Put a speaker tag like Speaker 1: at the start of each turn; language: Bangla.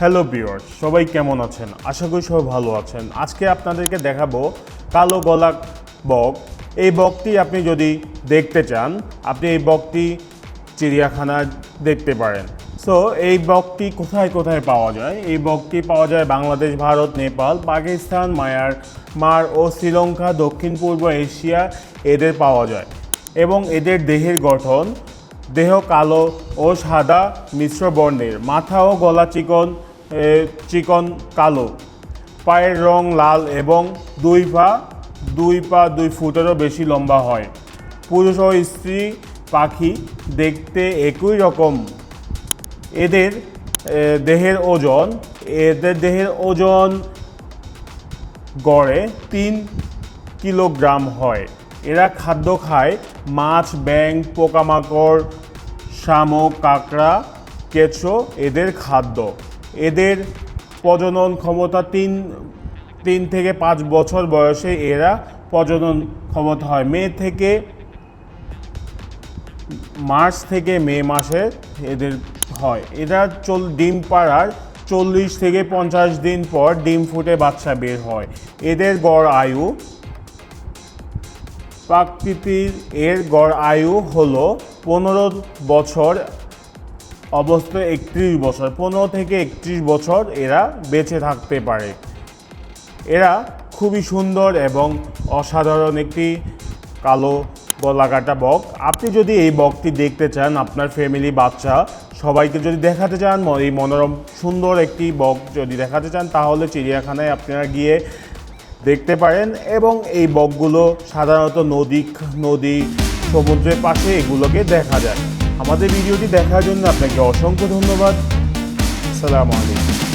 Speaker 1: হ্যালো বিয়র সবাই কেমন আছেন? আশা করি সবাই ভালো আছেন। আজকে আপনাদেরকে দেখাবো কালো গলা বক। এই বকটি আপনি যদি দেখতে চান, আপনি এই বকটি চিড়িয়াখানায় দেখতে পারেন। সো এই বকটি কোথায় কোথায় পাওয়া যায়? এই বকটি পাওয়া যায় বাংলাদেশ, ভারত, নেপাল, পাকিস্তান মায়ানমার ও শ্রীলঙ্কা, দক্ষিণ পূর্ব এশিয়া এদের পাওয়া যায়। এবং এদের দেহের গঠন দেহ কালো ও সাদা মিশ্র বর্ণের। মাথা ও গলা চিকন চিকন, কালো। পায়ের রং লাল এবং দুই পা দুই পা, দুই ফুটেরও বেশি লম্বা হয়। পুরুষ ও স্ত্রী, পাখি দেখতে একই রকম। এদের দেহের ওজন, এদের দেহের ওজন গড়ে তিন কিলোগ্রাম হয়। এরা খাদ্য খায় মাছ ব্যাং পোকামাকড়, শামুক, কাঁকড়া, কেঁচো, এদের খাদ্য। এদের প্রজনন ক্ষমতা তিন তিন থেকে পাঁচ বছর বয়সে এরা প্রজনন ক্ষমতা হয়। মে থেকে মার্চ থেকে মে মাসে এদের হয়। এরা চল, ডিম পাড়ার চল্লিশ থেকে পঞ্চাশ দিন পর ডিম ফুটে বাচ্চা বের হয়। এদের গড় আয়ু প্রাকৃতির এর গড় আয়ু হলো পনেরো বছর অবস্থায় একত্রিশ বছর, পনেরো থেকে একত্রিশ বছর এরা বেঁচে থাকতে পারে। এরা খুবই সুন্দর এবং অসাধারণ একটি কালো গলাকাটা বক। আপনি যদি এই বকটি দেখতে চান, আপনার ফ্যামিলি, বাচ্চা, সবাইকে যদি দেখাতে চান এই মনোরম, সুন্দর একটি বক যদি দেখাতে চান, তাহলে চিড়িয়াখানায় আপনারা গিয়ে দেখতে পারেন এবং এই বকগুলো সাধারণত নদী নদী, সমুদ্রের পাশে এগুলোকে দেখা যায়। আমাদের ভিডিওটি দেখার জন্য আপনাকে অসংখ্য ধন্যবাদ। সালামু আলাইকুম।